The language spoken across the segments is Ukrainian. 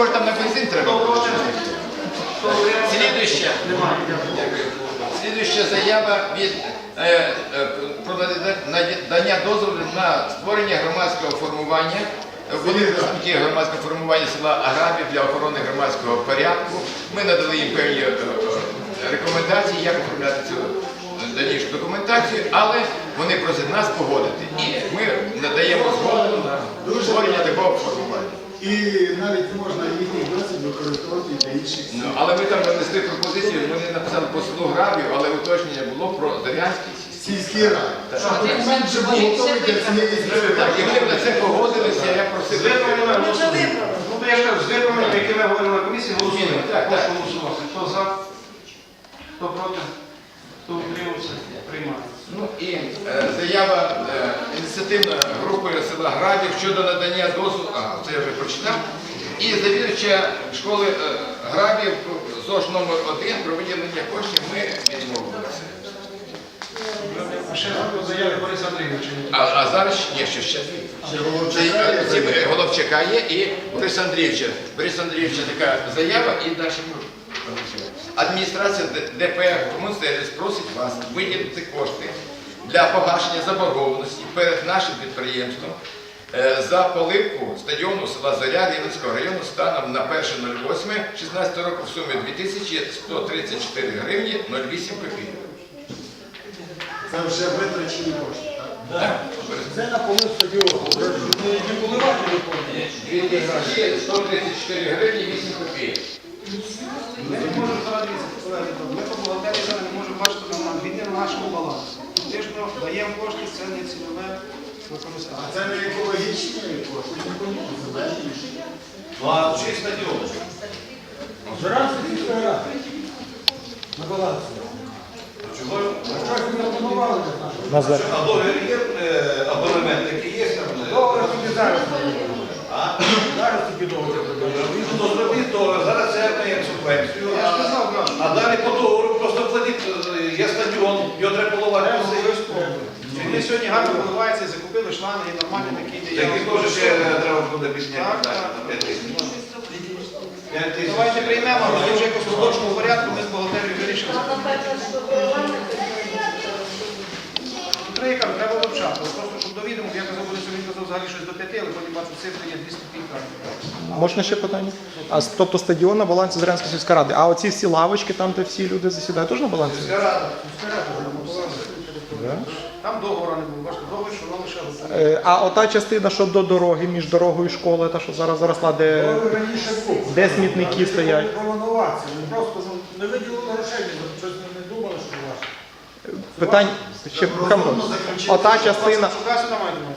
може там на бензин треба? Слідуюча. Слідуюча заява від е, е, про надання дозволу на створення громадського формування. Були представники громадського формування села Аграбів для охорони громадського порядку. Ми надали їм певні е, е, рекомендації, як оформляти цю дальнішу документацію, але вони просять нас погодити. І ми надаємо згоду на створення такого формування. І навіть можна їхній досвід використовувати для інших Ну, але ми там внесли пропозицію, вони написали по селу Грабів, але уточнення було про Зарянський сільський. ради. Щоб документ вже був готовий для цієї Так, і ради. вони на це погодилися, я просив. З випромінами, ну, то я ж кажу, з випромінами, які ми говорили на комісії, голосуємо. Так, так. Прошу голосувати. Хто за, хто проти, хто утримався, приймається. Ну і е, заява е, ініціативної групи села Грабів щодо надання дозволу, а це я вже прочитав. І завідувача школи е, Грабів ЗОЖ номер 1 про виділення коштів ми відмовилися. А ще по Бориса Андрійовича. А, а зараз що ще Це, е, е, Головчака є і Бориса Андрійовича. Бориса Андрійовича така заява і далі ми. Адміністрація Д- ДП Комунсервіс просить вас виділити кошти для погашення заборгованості перед нашим підприємством е, за поливку стадіону села Заря Рівненського району станом на 1.08.16 року в сумі 2134 гривні 08 копійок. Це вже витрачені кошти. так? Так, Це на полив стадіону. Не поливати не 2134 гривні 8 копійок. Ми не можемо зараз колеги, ми по бухгалтерії зараз не можемо бачити на відміни на нашому балансі. Фактично даємо кошти, це не цільове використання. А це не екологічні кошти, не земельні. Ну а чий стадіон? Зранку сільської ради. На балансі. Чого? А щось не планували нашого. А договір є е, абонемент, який є е, Договір зараз. А? Договір. Ну, то зараз це як субвенцію, а, далі по договору просто е, є стадіон, його треба поливати. Вони сьогодні гарно поливаються, закупили шланги і нормально такі Який теж ще треба буде підняти Так, так, так. на 5 тисяч. Давайте приймемо, а тоді вже якось в порядку ми з бухгалтерією вирішимо. Трейкам треба вивчати, але просто щоб довідомо, я казав, буде сьогодні казав взагалі щось до п'яти, але потім бачу цифри є 205. Можна ще питання? А тобто стадіон на балансі Зорянської сільської ради. А оці всі лавочки, там, де всі люди засідають, теж на балансі? рада, Там договору не було, бачите, договір, що воно лише. Е, А ота частина, що до дороги, між дорогою і школою, та що зараз заросла, де раніше. Де смітники стоять? Пролонуватися. Ми просто ну, не виділили грошей, ми щось не думали, що ваше. Питань ще Камро. Ота частина.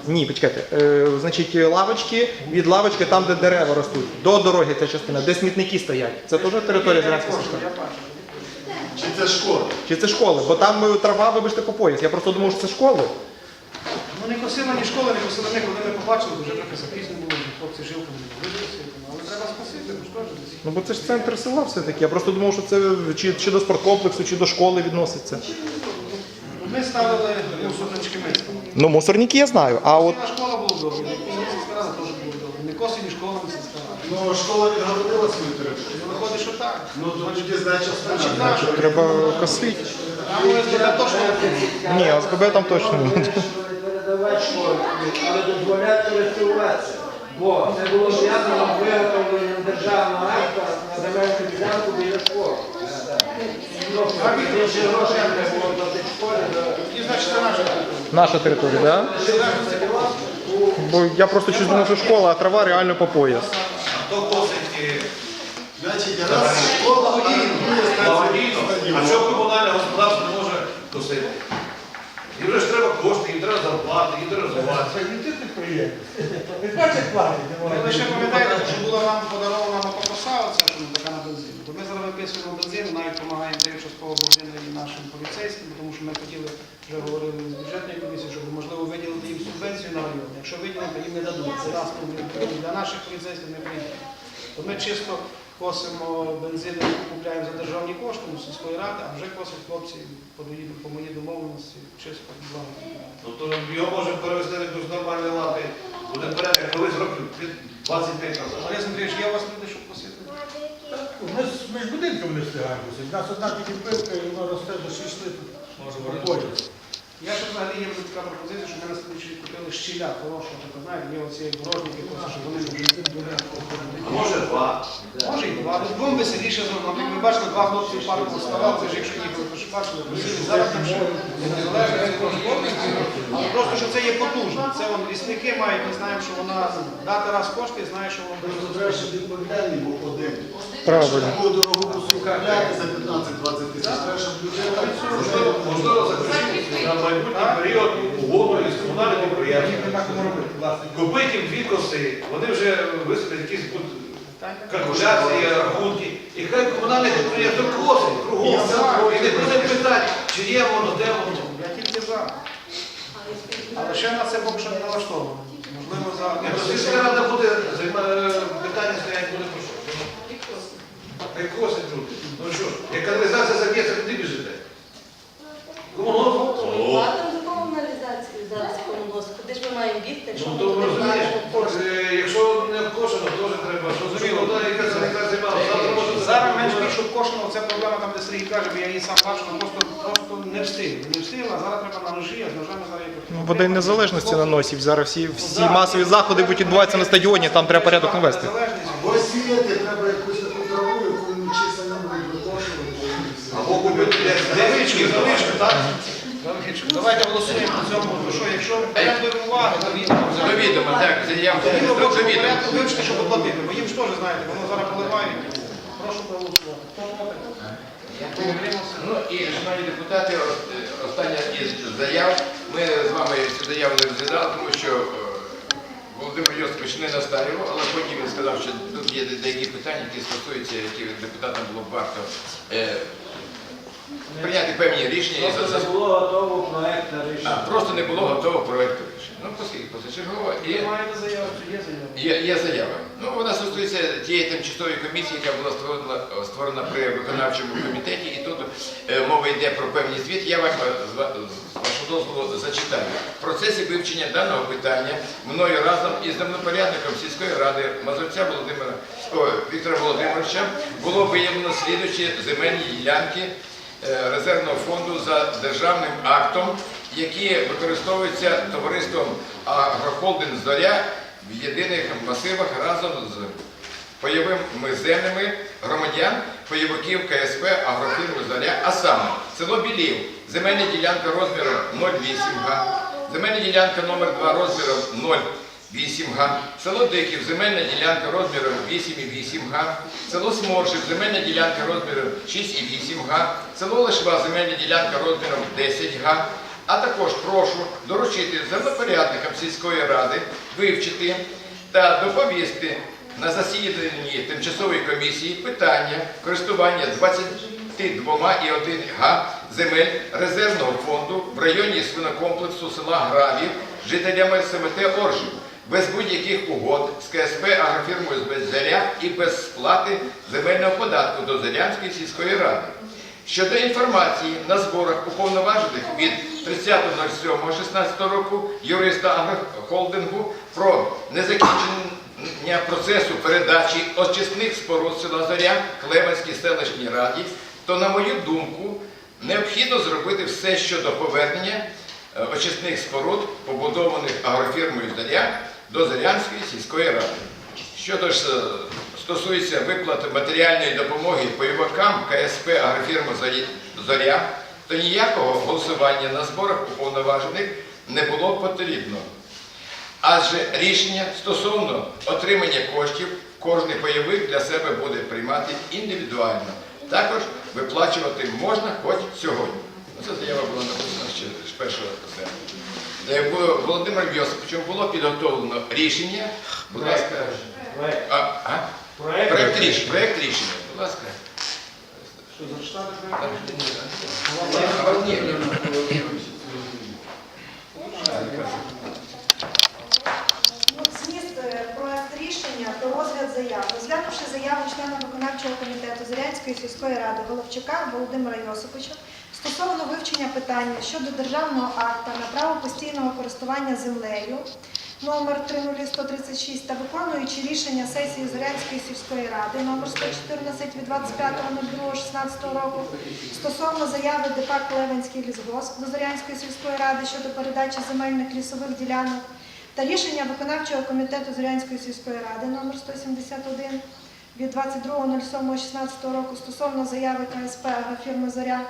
Ні, почекайте. Е, значить, лавочки від лавочки, там, де дерева ростуть, до дороги ця частина, де смітники стоять. Це теж територія Зорянської сільської. Чи це школа? Чи це школи? Бо там е, трава, вибачте, по пояс. Я просто думав, що це школи. Ну не косили ні школи, не косили ми, коли ми побачили, вже трохи запізно було, вже хлопці жилками не. Але треба скосити, бо ж. Ну бо це ж центр села все-таки. Я просто думав, що це чи, чи до спорткомплексу, чи до школи відноситься. Ну, Ми ставили мусорнички ми ставили. Ну, мусорники я знаю. А от школа була добра, і сільська рада теж була добра. Не косині школа, не сільська рада. Ну, школа відгородила свою територію. Виходить, що так. Ну, то тоді здача Значить, стане. так. треба косити. Там ОСББ точно не. Ні, ОСББ там точно не буде. не передавати школі, але дозволяти користуватися. Бо це було зв'язано з виготовленням державного акта на земельну ділянку біля школи. Ну, Більше грошей не було платити школі. І значить, це наша територія. Наша територія, так? Да? Бо я просто щось думав, що школа, а трава реально по пояс. Хто косить е, Значить, раз школа, а друге благодійно, а що комунальне господарство не може косити? Їм же ж треба кошти, їм треба зарплати, їм треба розвиватися. Це не ти підприємець. Бачить планів, Ви лише пам'ятаєте, що була нам подарована мотокоса, оця що така на бензин. То ми зараз виписуємо бензин, навіть допомагаємо тим частково бензину і нашим поліцейським, тому що ми хотіли, вже говорили з бюджетної комісії, щоб можливо виділити їм субвенцію на район. Якщо виділимо, то їм не дадуть. Це раз для наших поліцейських не прийде. То ми чисто косимо бензин, купляємо за державні кошти у сільської ради, а вже косять хлопці по, моїй- по моїй домовленості чисто благо. Ну то його можемо перевести в якусь нормальні лапи. Буде порядок колись років 25 назад. Олег Андрійович, є у вас люди, щоб косити? Ми ж, ми ж будинком не встигаємо. посадити. У нас одна тільки пилка, і воно росте до 6 литрів. Може. Я ще взагалі є така пропозиція, щоб ми на слідчі купили щіля хорошого, так знаєте, є оці дорожники, просто, щоб вони А може два. Може і два. Ну, Двом веселіше зробити. Ми бачили, два хлопці в парку вставали, це ж якщо їхали, то ж бачили. Зараз там ще незалежно від розробників, але просто, що це є потужно. Це вон лісники мають, ми знаємо, що вона дати раз кошти, і знає, що воно буде Просто треба, щоб відповідальний був один. Правильно. Таку дорогу купляти за 15-20 тисяч. Треба, щоб людина Можливо, можливо, заключити на майбутній період угоду із комунальним підприємством. Робити, власне. Купити їм дві коси, вони вже висвітлять якісь будуть калькуляції, рахунки. І хай комунальне підприємство косить кругом. І не буде питати, чи є воно, де воно. Я тільки за. Але ще на це поки що не налаштовано. Можливо, за Ні, то сільська рада буде займа- питання стоять буде про що. Хай косить люди. Ну що ж, як каналізація заб'ється, куди біжите? Комунгосп? Платимо за комуналізацію зараз комунгосп. Куди ж ми маємо бігти, якщо Ну ми то розумієш, е, якщо не обкошено, теж треба, що зрозуміло, вона яка яка займала, завтра може Зараз менш більш обкошено, це проблема там, де Сергій каже, бо я її сам бачу, просто, просто не встигли. Не встигла, а зараз треба на ножі, а з ножами зараз її Ну, в День Незалежності наносів. Зараз всі, всі масові заходи будуть відбуватися на стадіоні, там треба порядок навести. Незалежність. Або сіяти, треба якусь таку траву, яку самим будуть викошувати. Або купити десь так? Завички. Давайте голосуємо по цьому, бо що, якщо беремо до уваги, то він До відома, так, заяву Тоді в до відома. порядку вивчити, щоб оплатити, бо їм ж теж, знаєте, воно зараз поливають. Прошу проголосувати. Хто проти? Ну і, шановні депутати, о- остання із заяв. Ми з вами цю заяву не розглядали, тому що е, Володимир Йосипович не настаював, але потім він сказав, що тут є деякі питання, які стосуються, які депутатам було б варто е, прийняти певні рішення. І за Просто це не було готового проекту а, рішення. просто не було готового проєкту рішення. Ну, оскільки позачергово. І Ви маєте заяву, чи є заява? Є, є заява. Ну, вона стосується тієї тимчасової комісії, яка була створена, створена при виконавчому комітеті, і тут е, мова йде про певні звіт. Я вам е, з вашого дозволу зачитаю. В процесі вивчення даного питання мною разом із землепорядником сільської ради Мазурця Володимира о, Віктора Володимировича було виявлено слідуючі земельні ділянки резервного фонду за державним актом, які використовуються товариством Агрохолдинг Зоря в єдиних масивах разом з пайовими землями громадян, пайовиків КСП Агрофірми Зоря, а саме село Білів, земельна ділянка розміром 0,8 га, земельна ділянка номер 2 розміром 0,8 га, село Диків, земельна ділянка розміром 8,8 га, село Сморшив, земельна ділянка розміром 6,8 га, село Лишва, земельна ділянка розміром 10 га, а також прошу доручити землепорядникам сільської ради вивчити та доповісти на засіданні тимчасової комісії питання користування 22,1 га земель резервного фонду в районі свинокомплексу села Гравів жителями СМТ Оржів без будь-яких угод з КСП агрофірмою з Заря і без сплати земельного податку до Зарянської сільської ради. Щодо інформації на зборах уповноважених від 30.07.16 року юриста агрохолдингу про незакінчення процесу передачі очисних споруд села Зоря Клевенській селищній раді, то, на мою думку, необхідно зробити все щодо повернення е, очисних споруд, побудованих агрофірмою Зоря, до Зорянської сільської ради. Щодо ж е, стосується виплати матеріальної допомоги бойовикам КСП агрофірма «Зорі- Зоря, то ніякого голосування на зборах уповноважених не було потрібно. Адже рішення стосовно отримання коштів кожний бойовик для себе буде приймати індивідуально. Також виплачувати можна хоч сьогодні. Ну, Ця заява була написана ще з 1 серпня. Було- Володимиром Йосиповичем було підготовлено рішення. Будь ласка. Проект. А, а? Проект. Проект рішення. Проект рішення. Будь ласка. Що, зачитати А, проект? ні, ні, ні. Зміст е, проект рішення про розгляд заяв. Розглянувши заяву члена виконавчого комітету Зарянської сільської ради Головчака Володимира Йосиповича стосовно вивчення питання щодо державного акта на право постійного користування землею номер 30136 та виконуючи рішення сесії Зорянської сільської ради номер 114 від 25.02.16 року стосовно заяви ДП Клевенський лісгосп до Зорянської сільської ради щодо передачі земельних лісових ділянок та рішення виконавчого комітету Зорянської сільської ради номер 171 від 22.07.16 року стосовно заяви КСП «Агрофірми Зоря»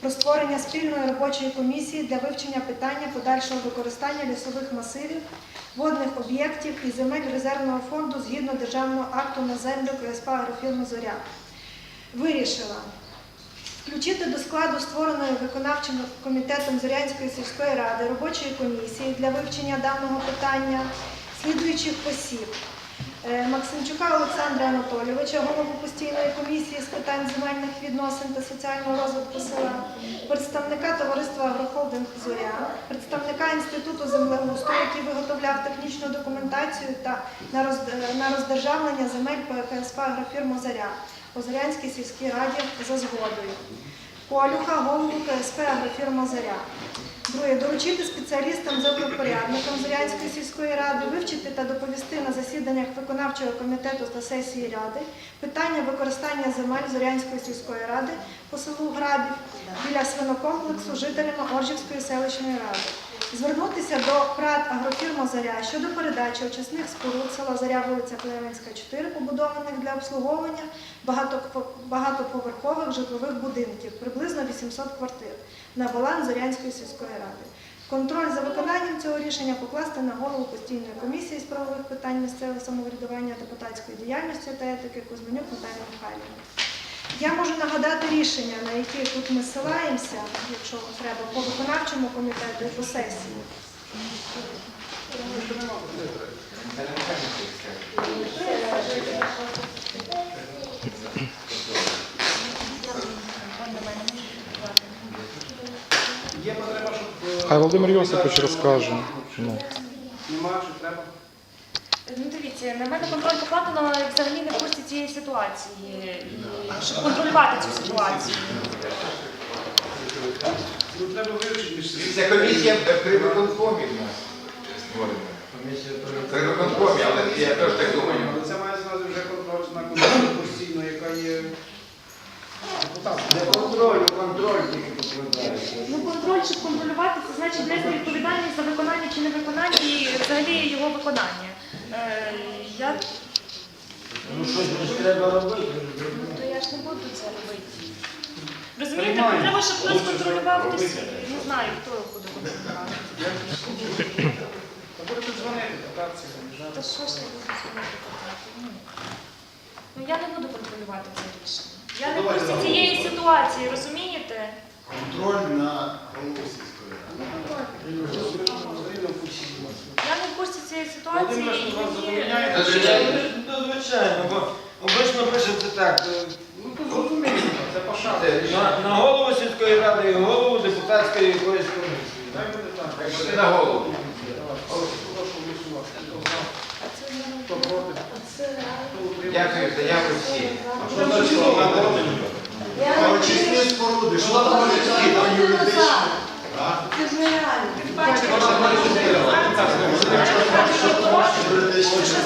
про створення спільної робочої комісії для вивчення питання подальшого використання лісових масивів, водних об'єктів і земель резервного фонду згідно державного акту на землю КСП «Агрофірми Зоря». Вирішила включити до складу створеної виконавчим комітетом Зорянської сільської ради робочої комісії для вивчення даного питання слідуючих осіб. Е, Максимчука Олександра Анатолійовича, голову постійної комісії з питань земельних відносин та соціального розвитку села, представника товариства Агрохолдинг Зоря, представника Інституту землеустрою, який виготовляв технічну документацію та на роз- на роздержавлення земель ПКСП Агрофірма Зоря у Зорянській сільській раді за згодою. Колюха, голову КСП Агрофірма Заря. Друге, доручити спеціалістам землепорядникам Зорянської сільської ради вивчити та доповісти на засіданнях виконавчого комітету та сесії ради питання використання земель Зорянської сільської ради по селу Грабів біля свинокомплексу жителями Оржівської селищної ради. Звернутися до ПРАТ Агрофірма Заря щодо передачі очисних споруд села Заря, вулиця Клевенська, 4, побудованих для обслуговування багато- багатоповерхових житлових будинків, приблизно 800 квартир, на баланс Зорянської сільської ради. Контроль за виконанням цього рішення покласти на голову постійної комісії з правових питань місцевого самоврядування, депутатської діяльності та етики Кузьменюк Наталії Михайлівни. Я можу нагадати рішення, на які тут ми ссилаємося, якщо треба, по виконавчому комітету і по сесії. Є потреба, щоб... Хай Володимир Йосипович розкаже. Ну. Нема, дивіться, на мене контроль покладено взагалі не в курсі цієї ситуації, і щоб контролювати цю ситуацію. Ну, треба між собою. Це комісія при виконкомі в нас створена. При виконкомі, але я теж так думаю. Але це має зразу вже контроль на комісію постійно, яка є депутатом. Не контроль, контроль тільки покладається. Ну, контроль, щоб контролювати, це значить нести відповідальність за виконання чи невиконання і взагалі його виконання. Е, я, Ну щось ж треба робити. ну, то я ж не буду це робити. Розумієте, Приймаємо. треба, щоб хтось контролював робити. Не знаю, хто його буде контролювати. Та будете дзвонити, питатися, Та що ж я буду зробити? Ну, Ну я не буду контролювати це рішення. Я не в курсі цієї ситуації, розумієте? Контроль на голову сільської ради не в курсі цієї ситуації Володимир, що вас задовольняє? Ну, звичайно, бо обично пишеться так. е, Ну, то зрозуміло, це пошати. На, на голову сільської ради і голову депутатської якоїсь комісії. Дай буде так. Ти на голову. Прошу голосувати. Хто за? Проти? Хто утримався? Дякую, заяви всі. Що значить голову? А очисні споруди, що там людські, там юридичні? Це ж нереально. Що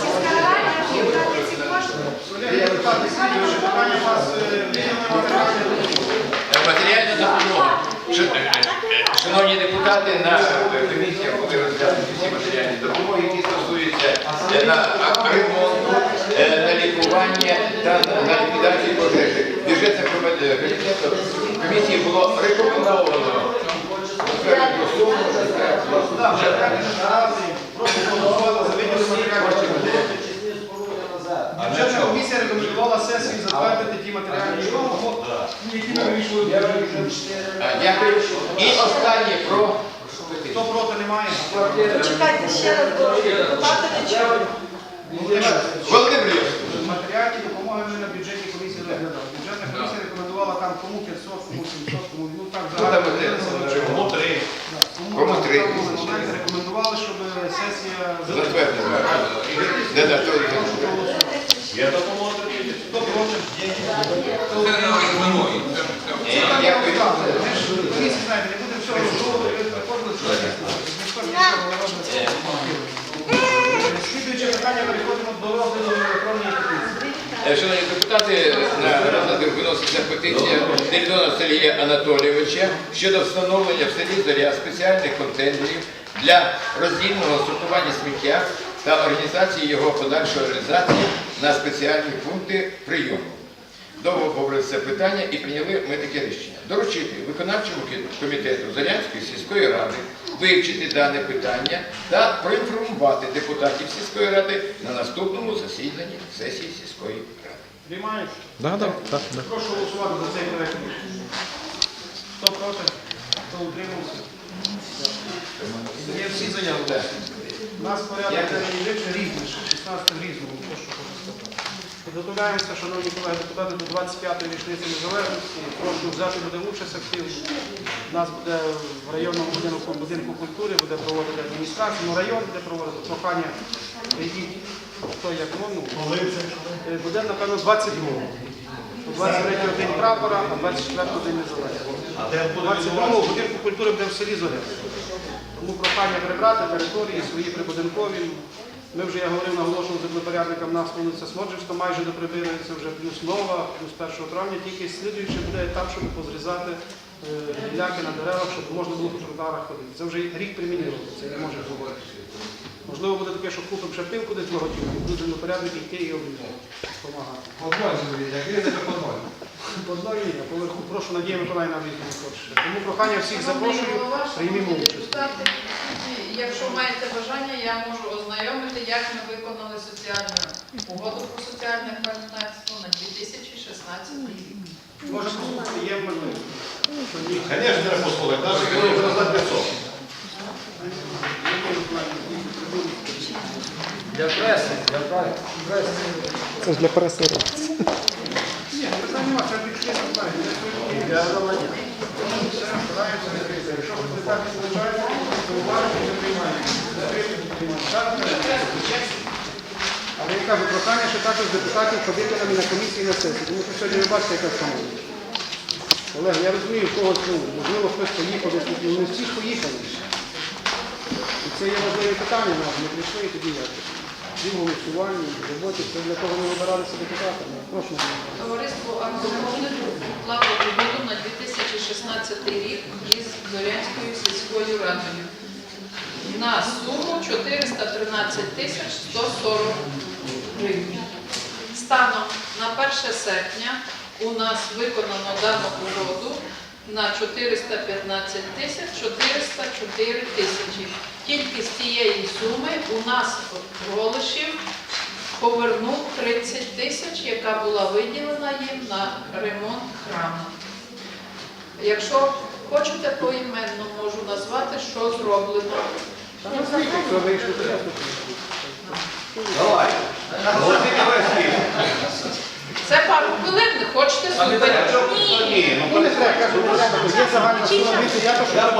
ці кошти. Е, Е, Матеріальна допомога. Ш- е, е, Шановні депутати, на е, комісіях були розглянуті всі матеріальні допомоги, які стосуються е, на ремонту, е, на лікування та на- на ліквідацію пожежі. Бюджетне комітету комісії було рекомендовано Бюджетна комісія рекомендувала сесії затвердити ті матеріальні які ми Дякую. І останнє про Хто проти немає? Почекайте ще раз, бо депутати не чують. Володимир Йосипович. Матеріальні допомоги ми на бюджетній комісії розглядали комісія рекомендувала там кому 500, кому 700, кому ну так. Кому три. Кому три. Рекомендували, щоб е, сесія затвердила. Не на той Я допоможу. Хто проти? Я Ви не буде е. питання переходимо до розгляду електронної книги. Шановні депутати, на розгляд виноситься петиція Дельдона Сергія Анатолійовича щодо встановлення в селі Зоря спеціальних контейнерів для роздільного сортування сміття та організації його подальшої реалізації на спеціальні пункти прийому. Довго обговорили це питання і прийняли ми таке рішення. Доручити виконавчому комітету Зарянської сільської ради вивчити дане питання та проінформувати депутатів сільської ради на наступному засіданні сесії сільської ради. Приймаєш? Да, да, так, да. Прошу голосувати за цей проект. Хто проти? Хто утримався? Є всі заяви. У нас порядок денний речі 16 в різному. Підготовляємося, шановні колеги депутати, до 25-ї річниці незалежності. Прошу взяти буде участь активно. У нас буде в районному будинку, будинку культури, буде проводити адміністрація, ну район буде проводити прохання. Прийдіть, хто як ну, Е, Буде, напевно, 22-го. 23-го день прапора, а 24-го день незалежності. А де 22-го в будинку культури буде в селі Зоря. Тому прохання прибрати території свої прибудинкові. Ми вже, я говорив, наголошував землепорядникам нас вулиця Смоджівська, майже доприбирається вже плюс нова, плюс 1 травня, тільки слідуючий буде етап, щоб позрізати е, гіляки на деревах, щоб можна було по тротуарах ходити. Це вже рік примінило, це не може бути. Можливо, буде таке, що купимо ще пилку десь благодійну, будуть землепорядники йти і обрізати, допомагати. Одної а поверху прошу Надія Миколаївна хоче. Тому прохання всіх запрошую, приймімо участь. Якщо маєте бажання, я можу ознайомити, як ми виконали соціальну угоду про соціальне партнерство на 2016 рік. Може, послухати, є можливість. Звісно, треба послухати, навіть коли вже роздати 500. Для преси, для преси. Це ж для преси робиться. Ні, питань нема, це відкрито, так не приймаємо. Приймаємо. Так, Але я кажу, прохання ще також депутатів ходити нам і на комісії і на сесії, тому що сьогодні ви бачите, яка встановлена. Олег, я розумію, в когось, ну, можливо, хтось поїхав, десь, ну, не всі ж поїхали. І це є важливе питання нам, ми прийшли і тоді як. І в голосуванні, роботі, це для того ми вибиралися депутатами. Прошу. Товариство Агрономних уклало угоду на 2016 рік із Зорянською сільською радою на суму 413 тисяч 140 гривень. Станом на 1 серпня у нас виконано дану угоду на 415 тисяч 404 тисячі. З цієї суми у нас Голишів повернув 30 тисяч, яка була виділена їм на ремонт храму. Якщо хочете, поіменно можу назвати, що зроблено. То. Давай. Володимир Васильович. Це пару хвилин, не хочете слухати? Ні. Ну, не треба, кажу. Є загальна сума. Я Я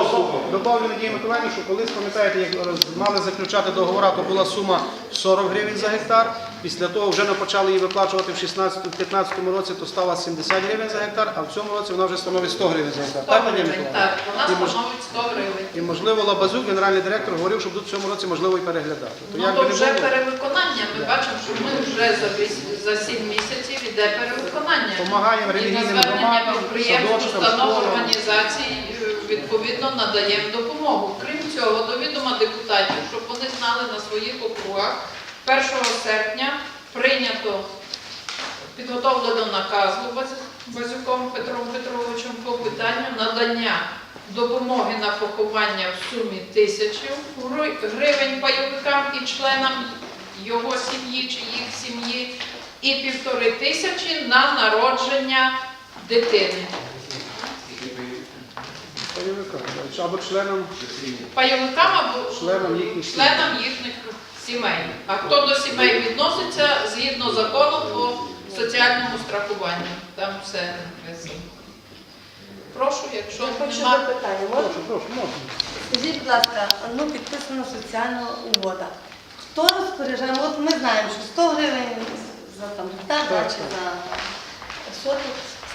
добавлю Надії Миколаївні, що колись, пам'ятаєте, як мали заключати договора, то була сума 40 гривень за гектар. Після того вже не почали її виплачувати в 16-15 році, то стала 70 гривень за гектар, а в цьому році вона вже становить 100 гривень за гектар. 100 Так, гривень, Миколаївна? так. Вона І, становить 100 гривень. І, можливо, Лабазюк, генеральний директор, говорив, що будуть в цьому році можливо і переглядати. То Ну як то вже було, перевиконання. Ми бачимо, що ми вже за віс- за 7 місяців іде перевиконання. Помагаємо релігійним громадам, підприємств, установ, організацій е, відповідно надаємо допомогу. Крім цього, до відома депутатів, щоб вони знали на своїх округах, 1 серпня прийнято підготовлено наказу Базюком Петром Петровичем по питанню надання допомоги на поховання в сумі тисячі гривень пайовикам і членам його сім'ї чи їх сім'ї, і півтори тисячі на народження дитини. Пайовикам, або членам, Пайовикам або членам їхніх сімей. А хто до сімей відноситься згідно закону по соціальному страхуванню. Там все написано. Прошу, якщо Хочу нема. запитання. Можна? Скажіть, будь ласка, ну підписана соціальна угода. Хто розпоряджає? От ми знаємо, що 100 гривень за там гектар чи за соток.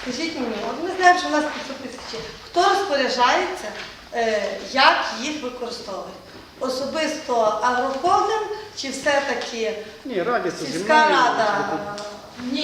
Скажіть мені, от ми знаємо, що у нас 500 тисяч. Хто розпоряджається, е, як їх використовує? Особисто агрохолдинг чи все-таки Ні, радяться сільська мною. рада